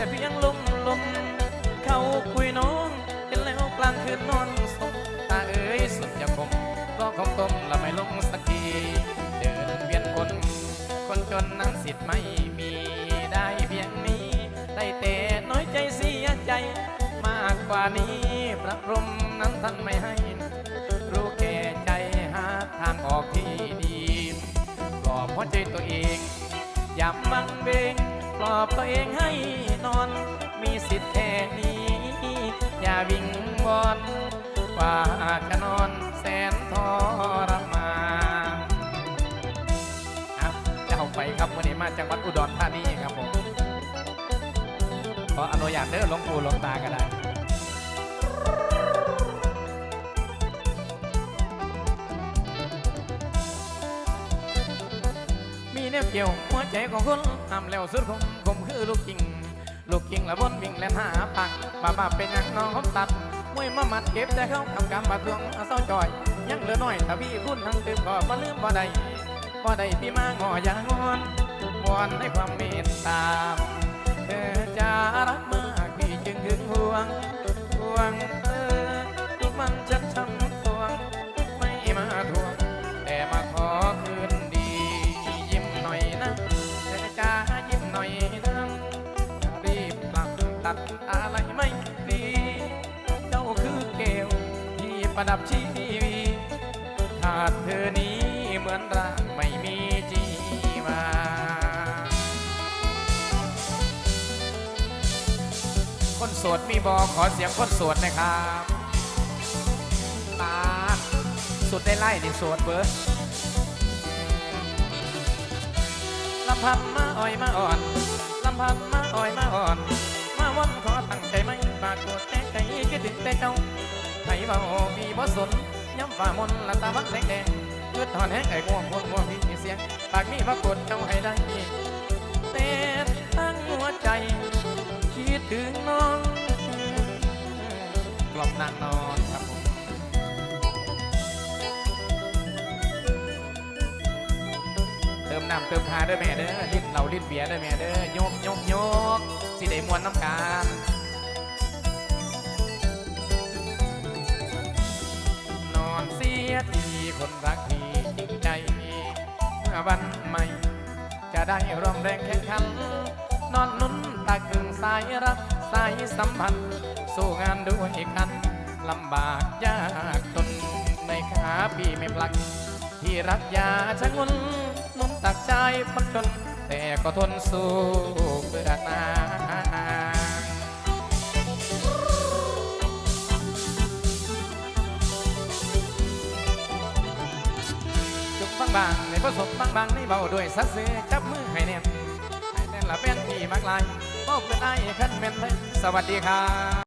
แต่เพียงลมลมเข้าคุยน้องเห็นแล้วกลางคืนนอนสมตาเอ้ยสุดจะคมก็ขอบต้มละไม่ลงสักที เดินเวียนคนคนจนนั้นสิทธิ์ไม่มีได้เพียงนี้ ได้แต่น้อยใจเสียใจ มากกว่านี้พระพรหมนั้นท่านไม่ให้ รู้แก่ใจหาทางออกที่ดี ก็เพราะใจตัวเองย่ามังเบง ปลอบตัวเองให้นอน มีสิทธิ์แค่นี้ อย่าวิ่งวอนว่าจะนอนแสนทรมานอะจะเอาไปครับวันนี้มาจากวัดอุดรธานีครับผม ขออนุญาตเด้อหลวงปู่หลวงตาก็ได้ แนบเกี่ยวหัวใจของคนทำแล้วสุดคมคมคือลูกจริงลูกจริงละบนวิ่งและหาปักบ้าบ้าเป็นยังน้องเขาตัดมวยมามัดเก็บแต่เขาทำกรรมมาดวงเอาเศร้าจอย ยังเหลือน้อยแต่พี่พุ่นทั้งตื่นก็บ่ลืมบ่ได้บ่ได้พี่มางอยางอนวอนให้ความเมตตา ประดับชีวีขาดเธอนี้เหมือนร่างไม่มีจีวาคนโสดมีบอขอเสียงคนโสดนะครับตาสุดได้ไล่ดิโสดเบิร์ดลำพันมาอ่อยมาอ่อนลำพันมาอ่อยมาอ่อน มาวันขอตั้งใจไม่ปากกดแต่ใจคิดถึงแต่เจ้า เบาพี่บ่สนย้ำฝ่ามนละตาบักแดงแดงเพื่อถอนแห้งไอ้ง่วงง่วงง่วงพี่เสียง ปากนี้ปรากฏเจ้าให้ได้แต่ตั้งหัวใจ คิดถึงน้องกล่อมนางนอนครับผมเติมน้ำเติมทาด้วยแม่เด้อลิ้นเราลิ้นเบียร์ด้วยแม่เด้อโยกโยกโยกสิได้มวนน้ำการ วันใหม่ จะได้ร่วมแรงแข่งขัน นอนนุ่นตาคึงสายรักสายสัมพันธ์ สู้งานด้วยกันลำบากยากจนในขาปีไม่พลัก ที่รักยาชะงนนุ่มตักใจพักจนแต่ก็ทนสู้เพื่อนา บางๆในประสบบางบางๆในเบาด้วยสักเสือจับมือให้แน่นให้แน่นละเป็นพี่มากลายบอบเป็นไอ้ขั้นเม็นเลยสวัสดีครับ